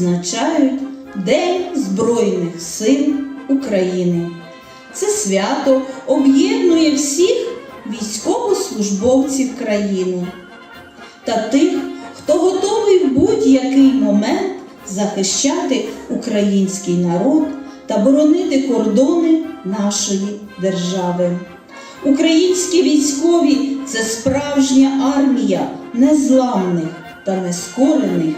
відзначають День Збройних сил України. Це свято об'єднує всіх військовослужбовців країни та тих, хто готовий в будь-який момент захищати український народ та боронити кордони нашої держави. Українські військові це справжня армія незламних та нескорених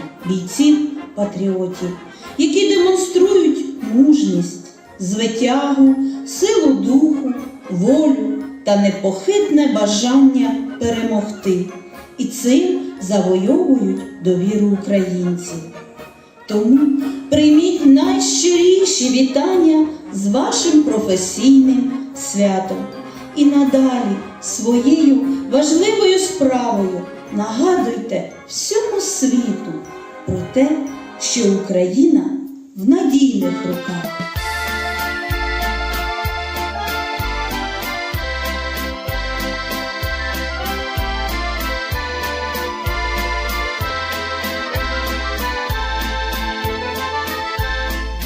бійців-патріотів, які демонструють мужність, звитягу, силу духу, волю та непохитне бажання перемогти. І цим завойовують довіру українців. Тому прийміть найщиріші вітання з вашим професійним святом і надалі своєю важливою справою нагадуйте всьому світу про те, що Україна в надійних руках.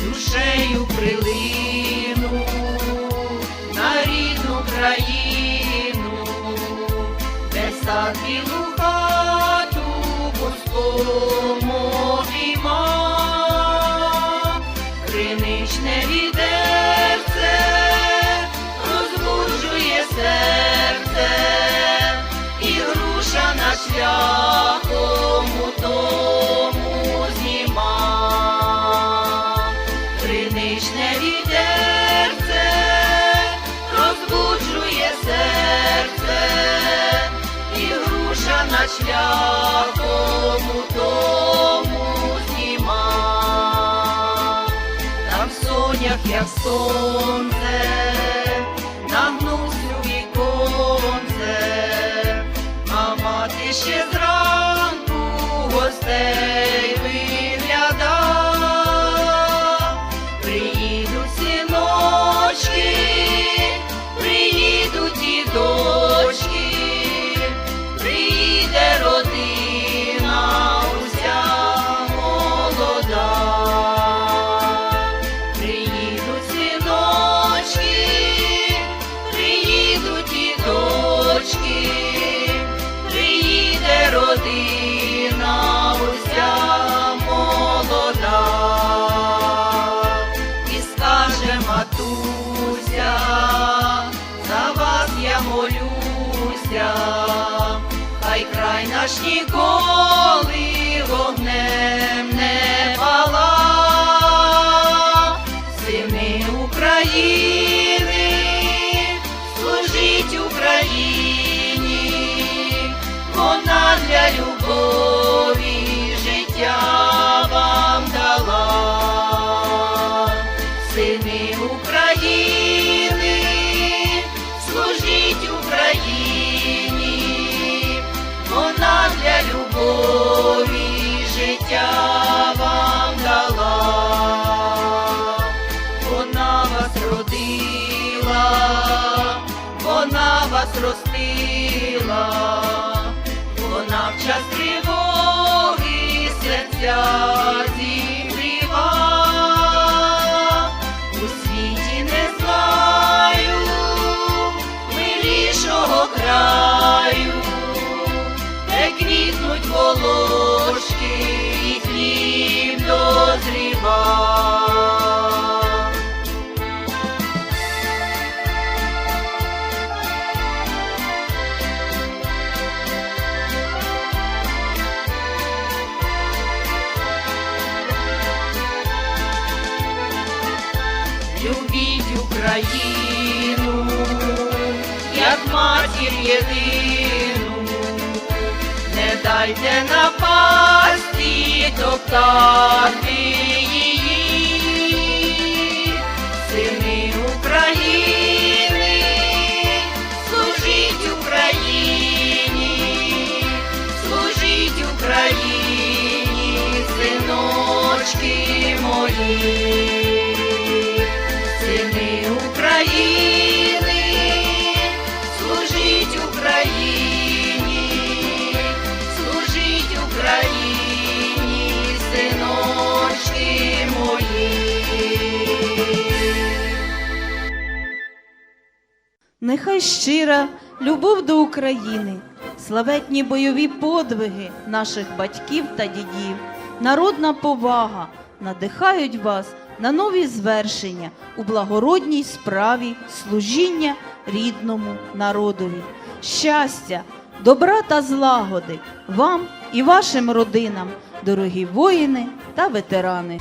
душею прилину на рідну країну, де сад білу хату босому шляхом тому зніма. Там сонях, як сонце, нагнувся у віконце, а мати ще зранку гостей молюся, хай край наш ніколи вогнем не пала, краю, де квітнуть волошки єдину, не дайте напасті топтати її, Нехай щира любов до України, славетні бойові подвиги наших батьків та дідів, народна повага надихають вас на нові звершення у благородній справі служіння рідному народові. Щастя, добра та злагоди вам і вашим родинам, дорогі воїни та ветерани.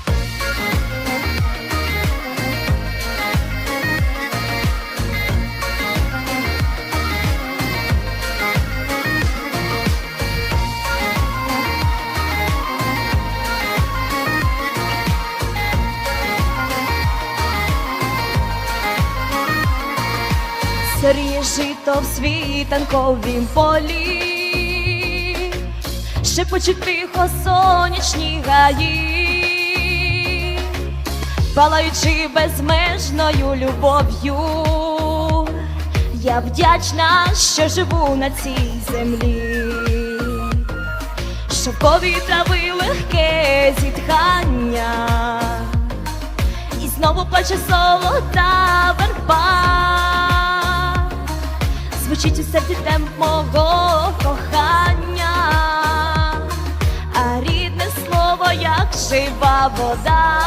Сиріє жито в світанковім полі, шепочуть тихо сонячні гаї, палаючи безмежною любов'ю, я вдячна, що живу на цій землі, що повітря легке зітхання. І знову плаче золота верба Звучить у серці темп мого кохання, а рідне слово, як жива вода.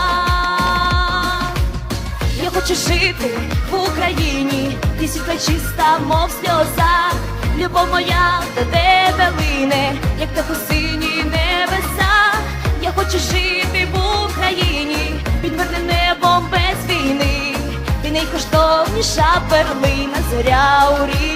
Я хочу жити в Україні, і світла чиста, мов сльоза. Любов моя до тебе лине, як та сині небеса. Я хочу жити в Україні, під мирним небом без війни. Ти найкоштовніша перлина, зоря у рідній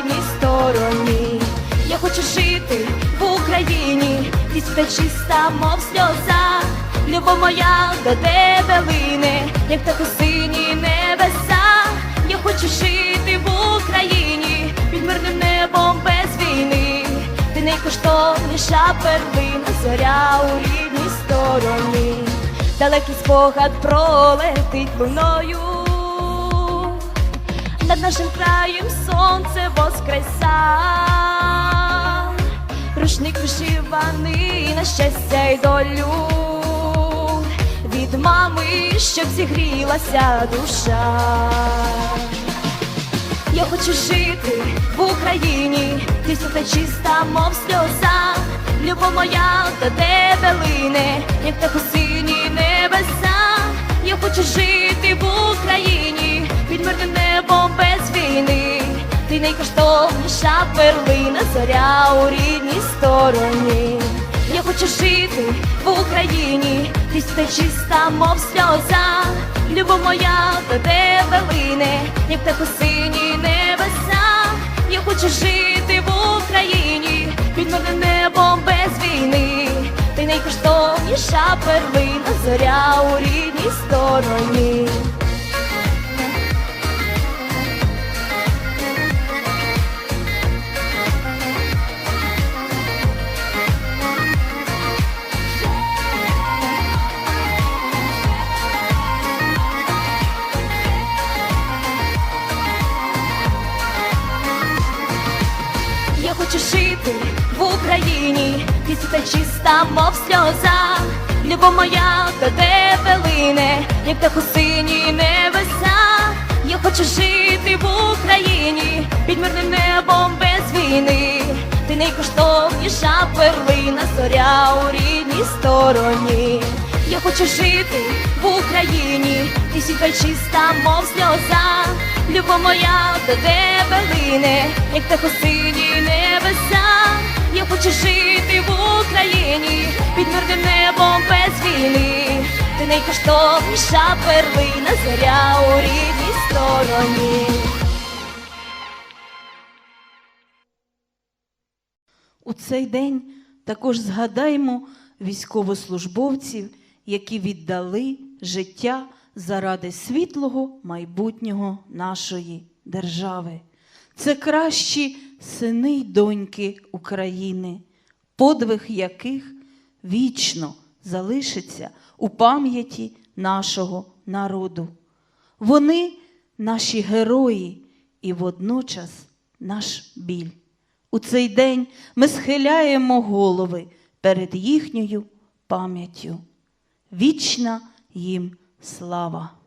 стороні. Я хочу жити в Україні, світа чиста, мов сльоза. Любов моя до тебе лине, як та сині небеса. Я хочу жити в Україні, під мирним небом без війни. Ти найкоштовніша перлина, зоря у рідній стороні. Далекий спогад пролетить луною. Над нашим краєм сонце воскреса, рушник вишиваний на щастя й долю від мами, щоб зігрілася душа. Я хочу жити в Україні, ти свята чиста, мов сльоза. Любов моя до тебе лине, як та сині небеса. Я хочу жити в Україні, під мирним небом без війни. Ти найкоштовніша перлина, зоря у рідній стороні. Я хочу жити в Україні, ти свята чиста, мов сльоза. Любов моя до тебе лине, як та сині небеса. Я хочу жити в Україні, під мирним небом без війни. Ти найкоштовніша перлина, зоря у рідній стороні. Світа чиста, мов сльоза. Любов моя до тебе лине, як та сині небеса. Я хочу жити в Україні, під мирним небом без війни. Ти найкоштовніша перлина, зоря у рідній стороні. Я хочу жити в Україні, ти світа чиста, мов сльоза. Любов моя до тебе лине, як та сині небеса. Я хочу жити в Україні, під мирним небом без війни. Ти найкоштовніша перлина, зоря у рідній стороні. У цей день також згадаймо військовослужбовців, які віддали життя заради світлого майбутнього нашої держави. Це кращі сини й доньки України, подвиг яких вічно залишиться у пам'яті нашого народу. Вони наші герої і водночас наш біль. У цей день ми схиляємо голови перед їхньою пам'яттю. Вічна їм слава!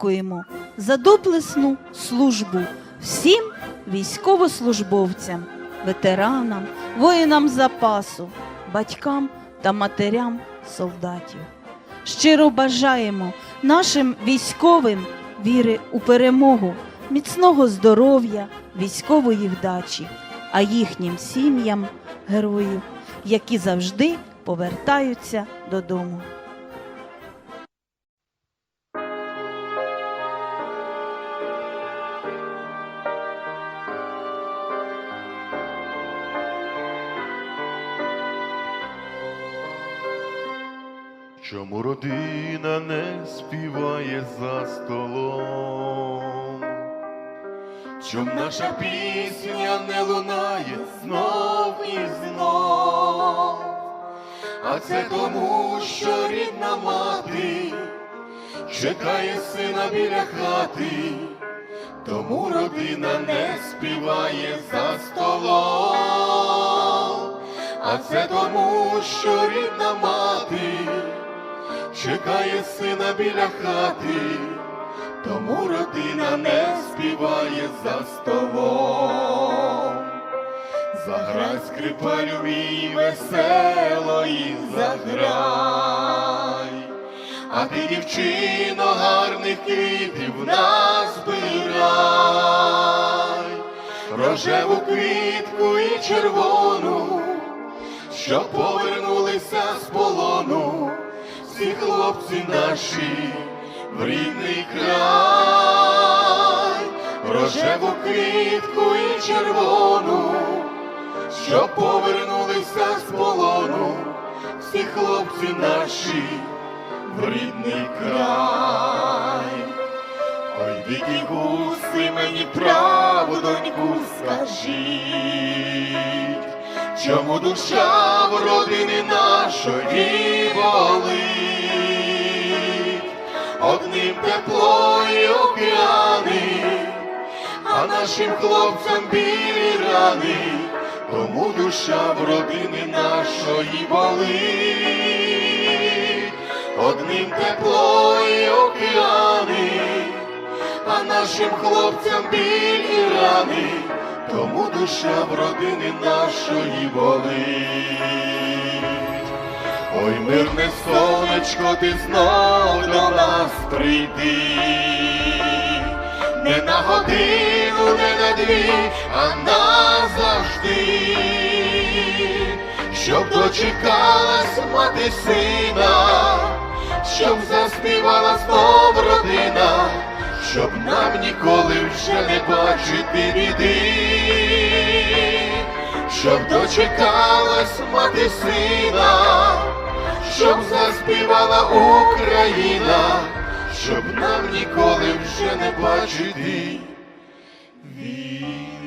Дякуємо за доблесну службу всім військовослужбовцям, ветеранам, воїнам запасу, батькам та матерям солдатів. Щиро бажаємо нашим військовим віри у перемогу, міцного здоров'я, військової вдачі, а їхнім сім'ям героїв, які завжди повертаються додому. Чому родина не співає за столом? Чом наша пісня не лунає знов і знов? А це тому, що рідна мати чекає сина біля хати, тому родина не співає за столом. А це тому, що рідна мати чекає сина біля хати, тому родина не співає за столом. Заграй скрипалю мій весело і заграй, а ти, дівчино, гарних квітів назбирай, рожеву квітку і червону, що повернулися з полону, всі хлопці наші в рідний край, рожеву квітку і червону, що повернулися з полону, всі хлопці наші в рідний край. Ой, дикі гуси, мені правдоньку скажіть, чому душа в родини нашої болить, одним тепло і океани, а нашим хлопцям білі рани, тому душа в родини нашої болить, одним тепло і океани, а нашим хлопцям білі рани, тому душа в родини нашої болить. Ой, мирне сонечко, ти знов до нас прийди, не на годину, не на дві, а назавжди, щоб дочекалась мати сина, щоб заспівала знов родина, щоб нам ніколи вже не бачити біди, щоб дочекалась мати сина, щоб заспівала Україна, щоб нам ніколи вже не бачити війни.